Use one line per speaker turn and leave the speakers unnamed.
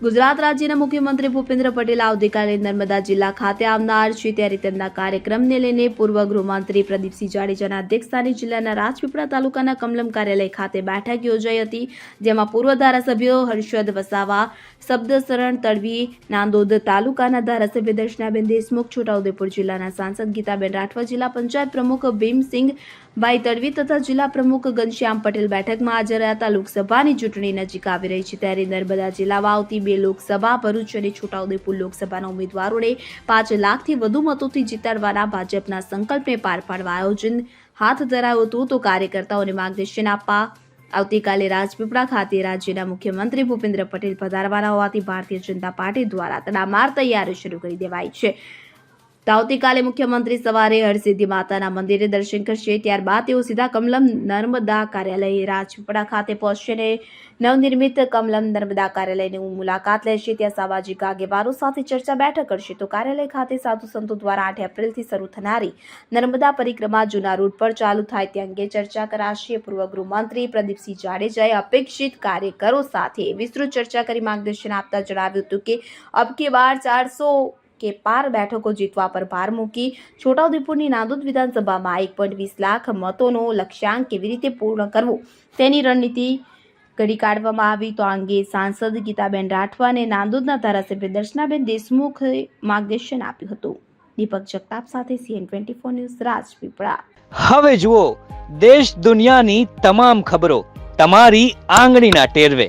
ગુજરાત રાજ્યના મુખ્યમંત્રી ભૂપેન્દ્ર પટેલ આવતીકાલે નર્મદા જિલ્લા ખાતે આવનાર છે. ત્યારે તેમના કાર્યક્રમને લઈને પૂર્વ ગૃહમંત્રી પ્રદીપસિંહ જાડેજાના અધ્યક્ષસ્થાને જિલ્લાના રાજપીપળા તાલુકાના કમલમ કાર્યાલય ખાતે બેઠક યોજાઈ હતી. જેમાં પૂર્વ ધારાસભ્યો હર્ષદ વસાવા, શબ્દશરણ તડવી, નાંદોદ તાલુકાના ધારાસભ્ય દર્શનાબેન દેશમુખ, છોટાઉદેપુર જિલ્લાના સાંસદ ગીતાબેન રાઠવા, જિલ્લા પંચાયત પ્રમુખ ભીમસિંહ ભાઈ તડવી તથા જિલ્લા પ્રમુખ ઘનશ્યામ પટેલ બેઠકમાં હાજર હતા. લોકસભાની ચૂંટણી નજીક આવી રહી છે. ત્યારે નર્મદા જિલ્લામાં આવતી બે લોકસભા, ભરૂચ અને છોટાઉદેપુર લોકસભાના ઉમેદવારોને પાંચ લાખથી વધુ મતોથી જીતાડવાના ભાજપના સંકલ્પને પાર પાડવા આયોજન હાથ ધરાયું હતું. તો કાર્યકર્તાઓને માર્ગદર્શન આપવા આવતીકાલે રાજપીપળા ખાતે રાજ્યના મુખ્યમંત્રી ભૂપેન્દ્ર પટેલ પધારવાના હોવાથી ભારતીય જનતા પાર્ટી દ્વારા તડામાર તૈયારી શરૂ કરી દેવાઈ છે. તો આવતીકાલે મુખ્યમંત્રી સવારે હરસિદ્ધિ માતાના મંદિરે દર્શન કરશે. ત્યારબાદ તેઓ સીધા કમલમ નર્મદા કાર્યાલય રાજપીપળા ખાતે પહોંચશે અને નવનિર્મિત કમલમ નર્મદા કાર્યાલયની મુલાકાત લેશે. ત્યાં સામાજિક આગેવાનો સાથે ચર્ચા બેઠક કરશે. તો કાર્યાલય ખાતે સાધુ સંતો દ્વારા આઠ એપ્રિલથી શરૂ થનારી નર્મદા પરિક્રમા જૂના રૂટ પર ચાલુ થાય તે અંગે ચર્ચા કરાશે. પૂર્વ ગૃહમંત્રી પ્રદીપસિંહ જાડેજાએ અપેક્ષિત કાર્યકરો સાથે વિસ્તૃત ચર્ચા કરી માર્ગદર્શન આપતા જણાવ્યું હતું કે અબ કે બાર ચારસો કે પાર બેઠકો જીતવા પર ભાર મૂકી છોટાઉદેપુરની નાંદોદ વિધાનસભામાં એક પોઈન્ટ વીસ લાખ મતોનો લક્ષ્યાંક કેવી રીતે પૂર્ણ કરવો? તેની રણનીતિ ઘડી કાઢવામાં આવી તો અંગે સાંસદ ગીતાબેન રાઠવા અને નાંદોદના ધારાસભ્ય દર્શનાબેન દેશમુખે માર્ગદર્શન આપ્યું હતું. દીપક જગતાપ સાથે CN twenty four news Rajpipla.
હવે જુઓ, દેશ દુનિયાની તમામ ખબરો તમારી આંગળીના ટેરવે.